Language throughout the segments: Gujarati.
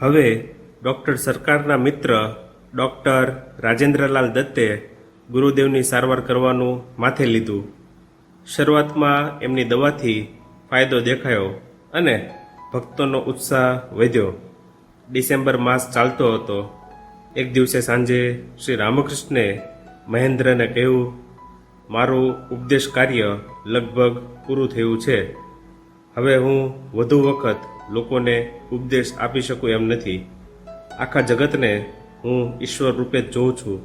હવે ડૉક્ટર સરકારના મિત્ર ડૉક્ટર રાજેન્દ્રલાલ દત્તે ગુરુદેવની સારવાર કરવાનું માથે લીધું. શરૂઆતમાં એમની દવાથી ફાયદો દેખાયો અને ભક્તોનો ઉત્સાહ વધ્યો. ડિસેમ્બર માસ ચાલતો હતો. એક દિવસે સાંજે શ્રી રામકૃષ્ણે મહેન્દ્રને કહ્યું, મારું ઉપદેશ કાર્ય લગભગ પૂરું થયું છે. હવે હું વધુ વખત લોકોને ઉપદેશ આપી શકું એમ નથી. આખા જગતને હું ઈશ્વર રૂપે જોઉં છું.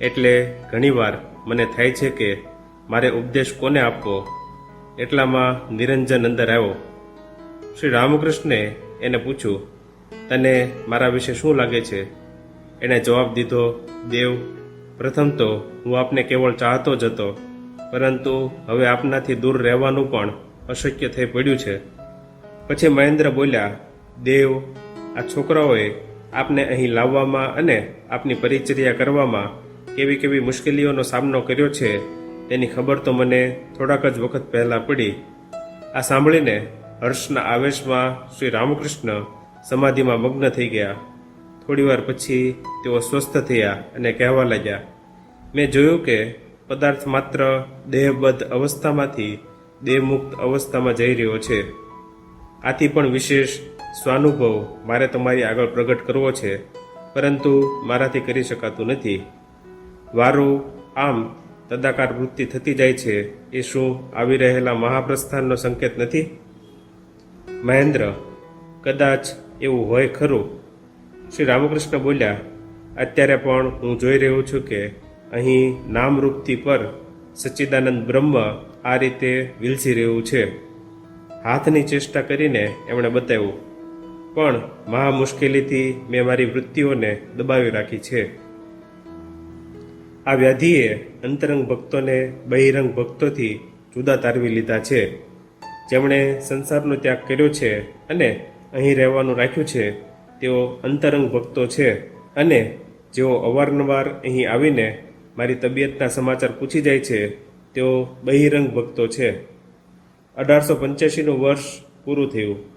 એટલે ઘણીવાર મને થાય છે કે મારે ઉપદેશ કોને આપવો? એટલામાં નિરંજન અંદર આવ્યો. શ્રી રામકૃષ્ણે એને પૂછ્યું, તને મારા વિશે શું લાગે છે? એણે જવાબ દીધો, દેવ, પ્રથમ તો હું આપને કેવળ ચાહતો જ હતો, પરંતુ હવે આપનાથી દૂર રહેવાનું પણ અશક્ય થઈ પડ્યું છે. પછી મહેન્દ્ર બોલ્યા, દેવ, આ છોકરાઓએ આપને અહીં લાવવામાં અને આપની પરિચર્યા કરવામાં કેવી કેવી મુશ્કેલીઓનો સામનો કર્યો છે, તેની ખબર તો મને થોડાક જ વખત પહેલાં પડી. આ સાંભળીને હર્ષના આવેશમાં શ્રી રામકૃષ્ણ સમાધિમાં મગ્ન થઈ ગયા. થોડીવાર પછી તેઓ સ્વસ્થ થયા અને કહેવા લાગ્યા, મેં જોયું કે પદાર્થ માત્ર દેહબદ્ધ અવસ્થામાંથી દેહમુક્ત અવસ્થામાં જઈ રહ્યો છે. આથી પણ વિશેષ સ્વાનુભવ મારે તમારી આગળ પ્રગટ કરવો છે, પરંતુ મારાથી કરી શકાતું નથી. વારું આમ તદાકાર વૃત્તિ થતી જાય છે, એ શું આવી રહેલા મહાપ્રસ્થાનનો સંકેત નથી? મહેન્દ્ર, કદાચ એવું હોય ખરું? શ્રી રામકૃષ્ણ બોલ્યા, અત્યારે પણ હું જોઈ રહ્યો છું કે અહીં નામરૂપથી પર સચ્ચિદાનંદ બ્રહ્મ આ રીતે વિલસી રહ્યું છે. હાથની ચેષ્ટા કરીને એમણે બતાવ્યું, પણ મહા મુશ્કેલીથી મેં મારી વૃત્તિઓને દબાવી રાખી છે. આ વ્યાધિએ અંતરંગ ભક્તોને બહિરંગ ભક્તોથી જુદા તારવી લીધા છે. જેમણે સંસારનો ત્યાગ કર્યો છે અને અહીં રહેવાનું રાખ્યું છે, તેઓ અંતરંગ ભક્તો છે અને જેઓ અવારનવાર અહીં આવીને મારી તબિયતના સમાચાર પૂછી જાય છે, તેઓ બહિરંગ ભક્તો છે. અઢારસો પંચ્યાસીનું વર્ષ પૂરું થયું.